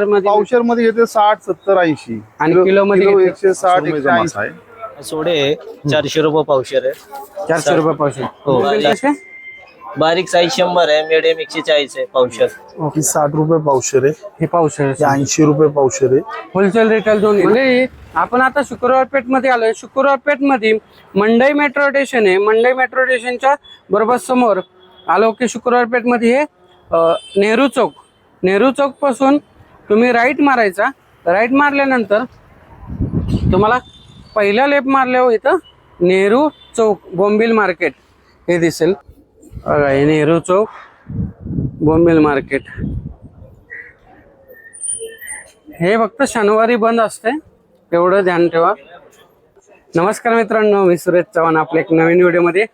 मध्ये पावशरमध्ये घेते साठ सत्तर ऐंशी. आणि किलो घेते? एकशे साठ एकशे ऐंशी. सोडे चारशे रुपये पावशेर आहे. चारशे रुपये पावशे हो. बारीक साईज शंभर आहे मिडियम एकशे चाळीस आहे पावशेर. साठ रुपये पावशर आहे. हे पावशे ही ऐंशी रुपये पावशर आहे. होलसेल रिटेल दोन्ही. म्हणजे आपण आता शुक्रवार पेठमध्ये आलोय. शुक्रवार पेठमध्ये मंडई मेट्रो स्टेशन आहे. मंडई मेट्रो स्टेशनच्या बरोबर समोर आलो की शुक्रवार पेठमध्ये हे नेहरू चौक. नेहरू चौकपासून तुम्ही राईट मारायचा. राईट मारल्यानंतर तुम्हाला पहिला लेप मारल्यावर इथं नेहरू चौक बोंबिल मार्केट हे दिसेल. बघा हे नेहरू चौक बोंबिल मार्केट हे फक्त शनिवारी बंद असते एवढं ध्यान ठेवा. नमस्कार मित्रांनो मी सुरेश चव्हाण. आपल्या एक नवीन व्हिडिओमध्ये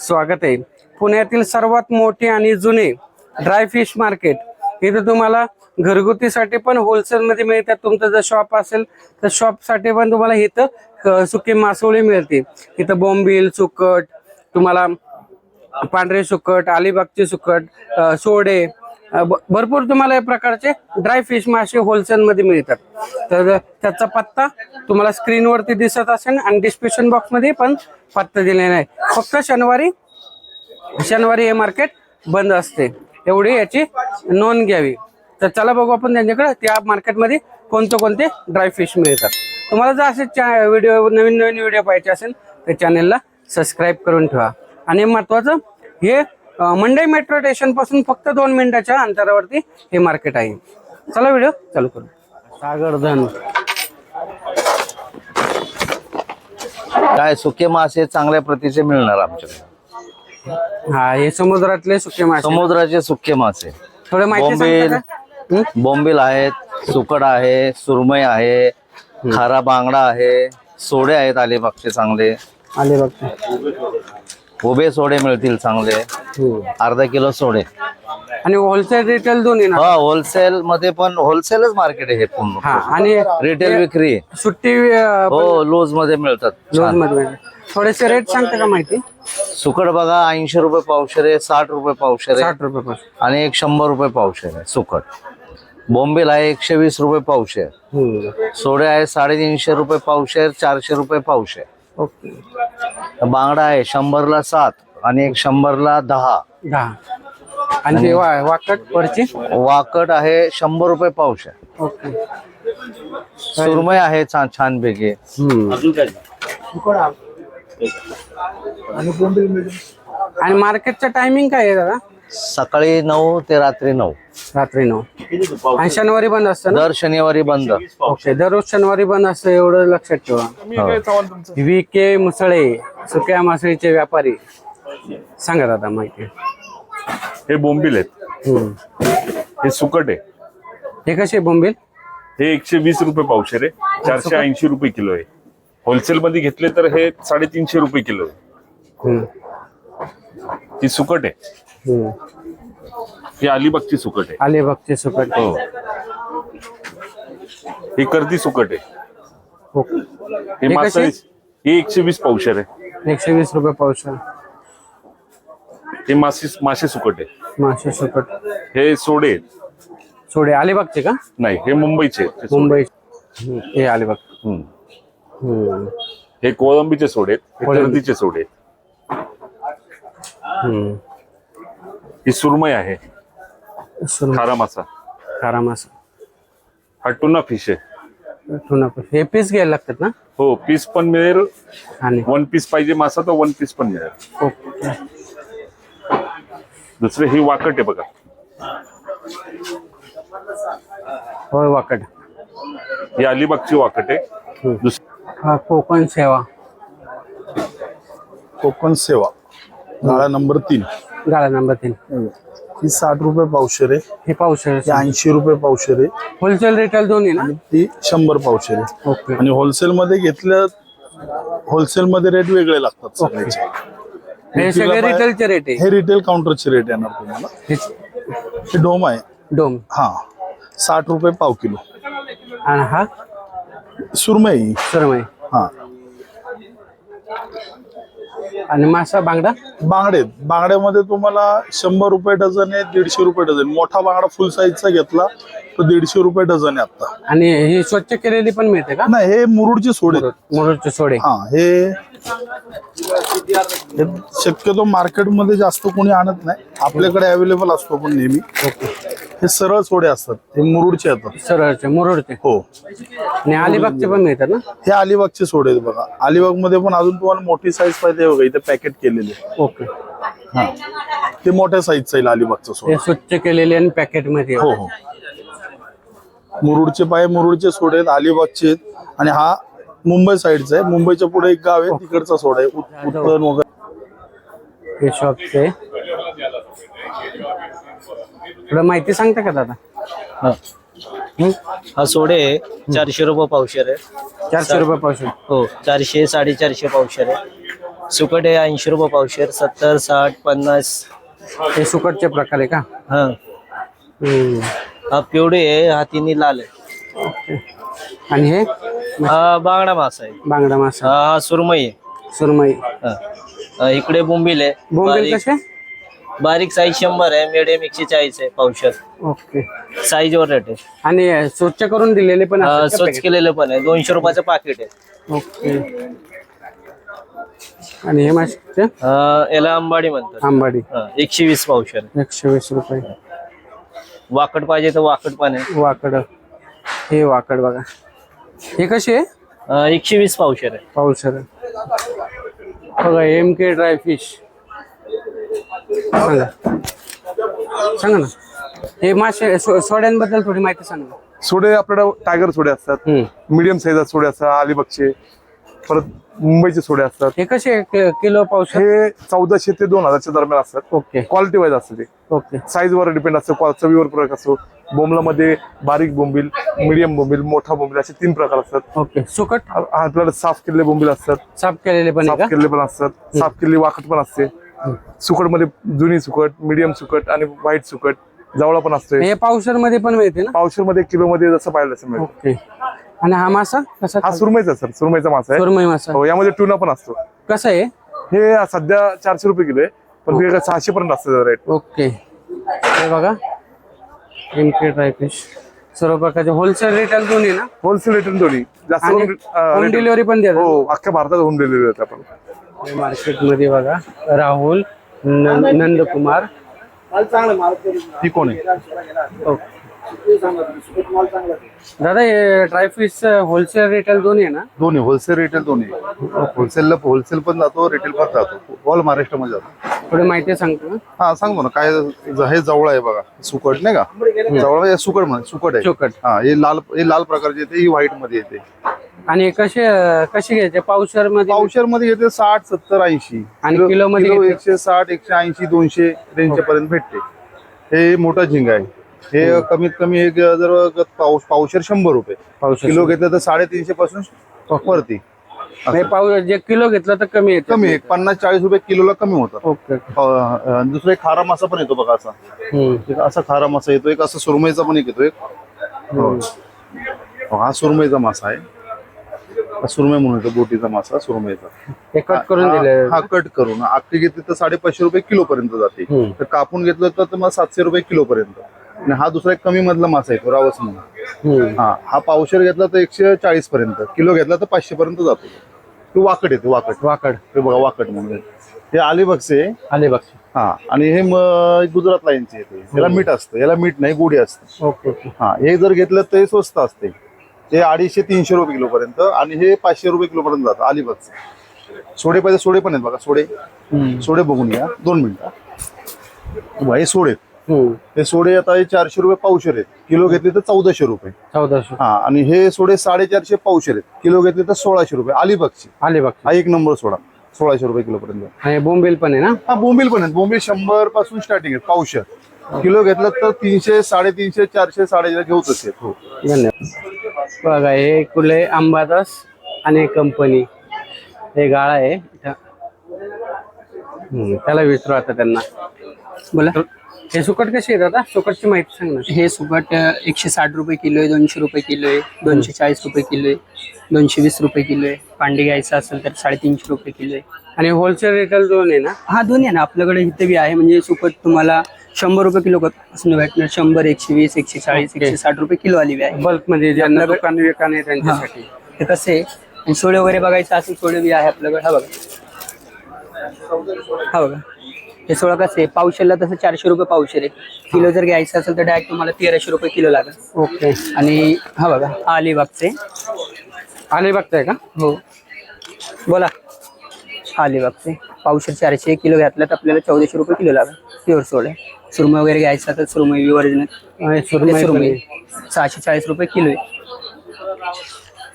स्वागत आहे. पुण्यातील सर्वात मोठे आणि जुने ड्राय फिश मार्केट इथं तुम्हाला घरगुतीसाठी पण होलसेलमध्ये मिळतात. तुमचं जर शॉप असेल तर शॉपसाठी पण तुम्हाला इथं सुके मासोळी मिळते. इथं बोंबील सुकट तुम्हाला पांढरे सुकट अलिबागचे सुकट सोडे भरपूर तुम्हाला या प्रकारचे ड्राय फिश मासे होलसेलमध्ये मिळतात. तर त्याचा पत्ता तुम्हाला स्क्रीनवरती दिसत असेल आणि डिस्क्रिप्शन बॉक्समध्ये पण पत्ता दिलेला आहे. फक्त शनिवारी शनिवारी हे मार्केट बंद असते. एवढी याची नोंद घ्यावी. तर चला बघू आपण त्यांच्याकडे. त्या मार्केटमध्ये कोणते कोणते ड्राय फिश मिळतात. तुम्हाला जर असे व्हिडिओ नवीन नवीन व्हिडिओ पाहिजे असेल तर चॅनेलला सबस्क्राईब करून ठेवा. आणि महत्वाचं हे मंडई मेट्रो स्टेशनपासून फक्त दोन मिनिटाच्या अंतरावरती हे मार्केट आहे. चला व्हिडिओ चालू करू. सागरधन. काय सुके मासे चांगल्या प्रतीचे मिळणार आमच्याकडे? हा हे समुद्रातले सुके मासे. समुद्राचे सुके मासे. थोडं माहिती बोंबील. सांगता का? हं? बोंबील आहेत सुकड आहे सुरमई आहे खारा बांगडा आहे सोडे आहेत अलिबागचे चांगले. आले बघ उभे सोडे मिळतील चांगले. अर्धा किलो सोडे. आणि होलसेल रिटेल दोन्ही ना? हा होलसेल मध्ये पण होलसेलच मार्केट आहे हे हा पूर्ण आणि रिटेल विक्री. सुट्टी अं, हो लूजमध्ये मिळतात. रोज छान. मध्ये मिळते. थोडेसे रेट सांगता का माहिती? सुकड बघा ऐंशी रुपये पावशेर आहे साठ रुपये पावशेर आहे. साठ रुपये पासून आणि एक शंभर रुपये पावशेर आहे सुकट बोंबील आहे एकशे वीस रुपये हम्म. सोडे आहे साडेतीनशे रुपये पावशेर चारशे रुपये पावशेर ओके. बांगडा आहे शंभरला सात आणि एक शंभरला दहा. दहा. आणि ते वा- वाकट वरची? वाकट आहे शंभर रुपये पावशेर ओके. सुरमई आहे छान छान पैकी आणि मार्केटचं टायमिंग काय आहे दादा? सकाळी नऊ ते रात्री नऊ. रात्री नऊ. आणि शनिवारी बंद असतं ना? दर शनिवारी बंद. ओके दररोज शनिवारी बंद असतं एवढं लक्षात ठेवा. व्ही के मुसळे सुक्या मासळीचे व्यापारी. सांगा दादा माहिती. हे बोंबील आहेत. हम्म. हे सुकट आहे. हे कसे बोंबील? हे एकशे वीस रुपये पावशेर आहे. चारशे ऐंशी रुपये किलो आहे. होलसेल मध्ये घेतले तर हे साडेतीनशे रुपये किलो आहे. हम्म. ही सुकट आहे हम्म. ही अलिबागची सुकट आहे अलिबागचे सुकट हो ही कर्दी सुकट आहे ओके हे हे मासळी कशी? हे एकशे वीस पावशेर आहे एकशे वीस रुपये पावशा हे मासे मासे सुकट आहे मासे सुकट हे सोडे आहेत सोडे अलिबागचे का नाही हे मुंबईचे आहेत ते सोडे. मुंबई हम्म. हे अलिबाग हम्म. हम्म. हे कोळंबीचे सोडे आहेत हे कोळंबी. कर्दीचे सोडे आहेत. ही सुरमई आहे. सुरमई, खारा मासा खारा मासा हा टुना फिश आहे. Tuna fish. हे पीस घ्यायला लागतात ना? हो पीस पण मिळेल. आणि? वन पीस पाहिजे मासा तर वन पीस पण मिळेल. ओके. दुसरे ही वाकट आहे बघा. होय वाकड ही अलिबागची वाकट आहे. दुस- हा कोकण सेवा. कोकण सेवा. गाळा नंबर तीन. गाळा नंबर तीन. ही साठ रुपये पावशेर आहे. हे ही ऐंशी रुपये पावशेर आहे. होलसेल रिटेल दोन्ही ना? आणि ती शंभर पावशेर आहे. ओके. आणि होलसेल मध्ये घेतलं होलसेल मध्ये रेट वेगळे लागतात सगळ्याचे. हे सगळे बाहेर- रिटेलचे रेट आहे. हे रिटेल काउंटरचे रेट येणार तुम्हाला. हे हे डोम आहे. डोम हा. साठ रुपये पाव किलो. आणि हा? सुरमई. सुरमई. हा. आणि मासा बांगडा? बांगडे. बांगड्यामध्ये तुम्हाला शंभर रुपये डझन आहे दीडशे रुपये डझन. मोठा बांगडा फुल साईजचा घेतला तर दीडशे रुपये डझन आहे आता आणि ही स्वच्छ केलेली पण मिळते का? नाही हे मुरुडचे सोडे. मुरुडचे सोडे. हा हे हे शक्यतो मार्केटमध्ये जास्त कोणी आणत नाही. आपल्याकडे अवेलेबल असतो पण नेहमी. हे सरळ सोडे असतात. हे मुरुडचे येतात. सरळचे मुरुडचे. हो. आणि अलिबागचे पण मिळतात ना? हे अलिबागचे सोडे आहेत बघा. अलिबागमध्ये पण अजून तुम्हाला मोठी साईज पाहिजे बघा इथे पॅकेट केलेले. ओके. हा. ते मोठ्या साईजचा येईल अलिबागचा सोडा. हे स्वच्छ केलेले आणि पॅकेटमध्ये. हो हो. मुरुडचे पाय मुरुडचे सोडे आहेत अलिबागचे आहेत. आणि हा मुंबई साईडचा आहे. मुंबईच्या पुढे एक गाव आहे तिकडचा सोडा आहे. उत- उत्तन वगैरे. हे शॉपचे थोडं माहिती सांगता का दादा? हं? हा? सोडे चारशे रुपये पावशेर आहे. चारशे रुपये पासून हो चारशे साडेचारशे पावशेर आहे. सुकट आहे ऐंशी रुपये पावशेर सत्तर साठ पन्नास. हे सुकटचे प्रकार आहे का? हा. हम्म. हा पिवळे आहे हा तिन्ही लाल आहे. ओके. आणि हे? हा बांगडा मासा आहे. बांगडा मासा. हा हा सुरमई आहे. सुरमई. हा. हा, इकडे बोंबील आहे. बोंबील बारीक- कसे? बारीक साईज शंभर आहे मिडियम एकशे चाळीस आहे पावशेर. ओके. साईज वर रेट आहे. आणि स्वच्छ करून दिलेले पण असतात का स्वच्छ packet? केलेलं पण आहे. दोनशे रुपयाचं पाकिट आहे. ओके. आणि हे मासे याला अंबाडी म्हणतात. आंबाडी हा, एकशे वीस पावशेर. आहे. एकशे वीस रुपये. वाकड पाहिजे तर वाकड पण आहे. वाकड. हे वाकड बघा. हे कसे आहे? एकशे वीस पावशेर आहे. पावसर बघा एम के ड्राय फिश सांगा. सांगा ना. हे मासे सो- सोड्यांबद्दल थोडी माहिती सांगा. सोडे आपल्याकडे टायगर सोडे असतात. हम्म. मीडियम साईज सोडे असतात अलिबागचे. परत मुंबईचे सोडे असतात. हे कसे कि- किलो पावसर हे चौदाशे ते दोन हजारच्या दरम्यान असतात. ओके. क्वालिटी वाईज असतं ते. ओके. साईज वर डिपेंड असतं क्वा- चवीवर फरक असतो. बोंबलामध्ये बारीक बोंबील मीडियम बोंबील मोठा बोंबील असे तीन प्रकार असतात. ओके. सुकट? आ- आपल्याकडे साफ केलेले बोंबील असतात. साफ केलेले पण आहे साफ का? केलेले पण असतात. साफ केलेली वाकट पण असते. सुकटमध्ये जुनी सुकट मीडियम सुकट आणि व्हाईट सुकट जवळा पण असते हे मध्ये पण मिळते ना? पावशेरमध्ये किलो मध्ये जसं पाहिलं तसं मिळतं. ओके. आणि हा मासा कसा हा सुरमईचा सर सुरमईचा मासा आहे. सुरमई मासा. हो यामध्ये टुना पण असतो. कसा आहे? हे सध्या चारशे रुपये किलो आहे पण ते सहाशे पर्यंत असतं रेट ओके. हे बघा. सर्व प्रकारचे होलसेल रिटेल दोन्ही ना? होलसेल रेट दोन्ही. जास्त होम डिलिव्हरी पण देतात. हो अख्ख्या भारतात होम डिलिव्हरी आपण. मार्केटमध्ये बघा. राहुल नंदकुमार. ही कोण आहे? ओके. दादा हे ड्रायफिश होलसेल रिटेल दोन्ही आहे ना? दोन्ही होलसेल रिटेल दोन्ही. होलसेलला होलसेल पण जातो रिटेल पण जातो. ऑल महाराष्ट्रामध्ये जातो. थोडी माहिती सांगतो हा सांगतो ना. काय ज- हे जवळ आहे बघा. सुकट नाही का? जवळ म्हणजे सुकट म्हणे सुकट आहे. चोकट हा हे लाल हे लाल प्रकारचे येते ही व्हाईटमध्ये येते. आणि कसे कसे घ्यायचे? पावशरमध्ये? पावशरमध्ये येते साठ सत्तर ऐंशी. आणि किलो मध्ये? एकशे साठ एकशे ऐंशी दोनशे रेंजच्या पर्यंत भेटते. हे मोठा झिंगा आहे. हे कमीत कमी एक जर पावशर शंभर रुपये. किलो घेतलं तर साडेतीनशे पासून वरती. नाही पाव जे किलो घेतलं तर कमी येते. कमी एक पन्नास चाळीस रुपये किलोला कमी अ, दुसरा एक खारा मासा पण येतो बघा असा. असा खारा मासा येतो. एक असा सुरमईचा पण एक येतो. एक. हो. हो, हा सुरमईचा मासा आहे. हा सुरमई म्हणून येतो बोटीचा मासा सुरमईचा. हे कट करून हा- दिले कट करून अख्खी घेतली तर साडेपाचशे रुपये किलो पर्यंत जाते. तर कापून घेतलं तर तुम्हाला सातशे रुपये किलो पर्यंत आणि हा दुसरा एक कमी मधला मासा येतो रावस म्हणून. हा हा पावशेर घेतला तर एकशे चाळीस पर्यंत. किलो घेतला तर पाचशे पर्यंत जातो. तो वाकट येते वाकट वाकड. हे बघा वाकट म्हणून हे अलिबागचे आले बघ हा आणि हे गुजरात लाईनचे येते याला मीठ असतं याला मीठ नाही गोडी असतं. हा हे जर घेतलं तर स्वस्त असते. ते अडीचशे तीनशे रुपये किलो पर्यंत आणि हे पाचशे रुपये किलो पर्यंत जातं अलिबागचं. सोडे पाहिजे सोडे पण आहेत बघा सोडे. सोडे बघून घ्या दोन मिनिटं. हे सोडे हम्म. हे. सोडे आता हे चारशे रुपये पावशेर आहेत. किलो घेतले तर चौदाशे रुपये. चौदाशे. हा आणि हे सोडे साडेचारशे पावशेर आहेत. किलो घेतले तर सोळाशे रुपये. अलिबागचे. आले बघ हा एक नंबर सोडा. सोळाशे रुपये किलो पर्यंत बोंबील पण आहे ना? हा बोंबील पण आहेत. बोंबील शंभरपासून स्टार्टिंग आहे पावशेर. किलो घेतलं तर तीनशे साडेतीनशे चारशे साडेचार घेऊच असेल. हो. धन्यवाद. बघा हे कुले अंबादास आणि कंपनी. हे गाळा आहे त्याला विचारू आता त्यांना. बोला. हे सुकट कशी आहे दादा सुकटची माहिती सांग ना. हे सुकट एकशे साठ रुपये किलो आहे दोनशे रुपये किलो आहे दोनशे चाळीस रुपये किलो आहे दोनशे वीस रुपये किलो आहे. पांडे घ्यायचं असेल तर साडेतीनशे रुपये किलो आहे. आणि होलसेल रिटेल दोन आहे ना? हा दोन्ही आहे ना. आपल्याकडे इथे बी आहे. म्हणजे सुकट तुम्हाला शंभर रुपये किलो पासून भेटणार. शंभर एकशे वीस एकशे चाळीस एकशे साठ रुपये किलो आली बी आहे. बल्कमध्ये ज्यांना दुकान विकान आहे त्यांच्यासाठी. ते कसे आहे? आणि सोळे वगैरे बघायचं असेल सोळे बी आहे आपल्याकडे. हा बघा. हा बघा. हे सोळा कसं आहे? पावशेरला तसं चारशे रुपये पावशेर आहे. किलो जर घ्यायचं असेल तर डायरेक्ट तुम्हाला तेराशे रुपये किलो लागेल. ओके. आणि हा बघा हा अलिबागचे आले बघताय का? हो. बोला. अलिबागचे पावशेर चारशे किलो घातलं तर आपल्याला चौदाशे रुपये किलो लागेल. प्युअर सोडे सुरमई वगैरे घ्यायचा तर सुरमई ओरिजिनल सुरमई पण सहाशे चाळीस रुपये किलो आहे.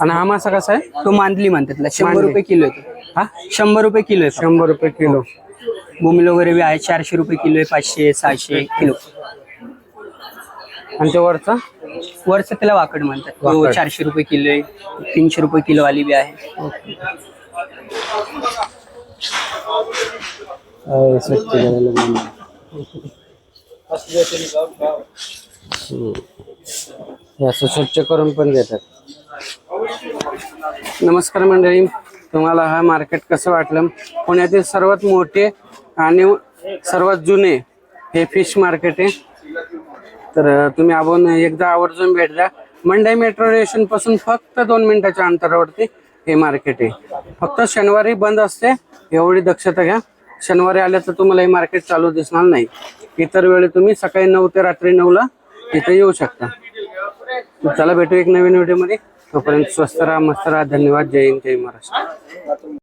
आणि हा मासा कसा आहे? तो मांदली म्हणतात. शंभर. रुपये किलो आहे. हा? शंभर रुपये किलो आहे शंभर रुपये किलो. बोमिल वगैरे बी आहे चारशे रुपये किलो आहे पाचशे सहाशे किलो. आणि ते वरचा? वरचं त्याला वाकड म्हणतात. तो वाकड. चारशे रुपये किलो आहे तीनशे रुपये किलो आली बी आहे स्वच्छ करायला बंद. हम्म. हे असं स्वच्छ करून पण देतात नमस्कार मंडळी तुम्हाला हा मार्केट कसं वाटलं? पुण्यातील सर्वात मोठे आणि सर्वात जुने हे फिश मार्केट आहे. तर तुम्ही आपण एकदा आवर्जून भेट द्या. मंडई मेट्रो स्टेशनपासून फक्त दोन मिनिटाच्या अंतरावरती हे मार्केट आहे. फक्त शनिवारी बंद असते. एवढी दक्षता घ्या. शनिवारी आल्या तर तुम्हाला हे मार्केट चालू दिसणार नाही. इतर वेळी तुम्ही सकाळी नऊ ते रात्री नऊला इथे येऊ शकता. चला भेटू एक नवीन व्हिडिओमध्ये तोपर्यंत स्वस्त राहा मस्त राहा. धन्यवाद. जय हिंद जय महाराष्ट्र.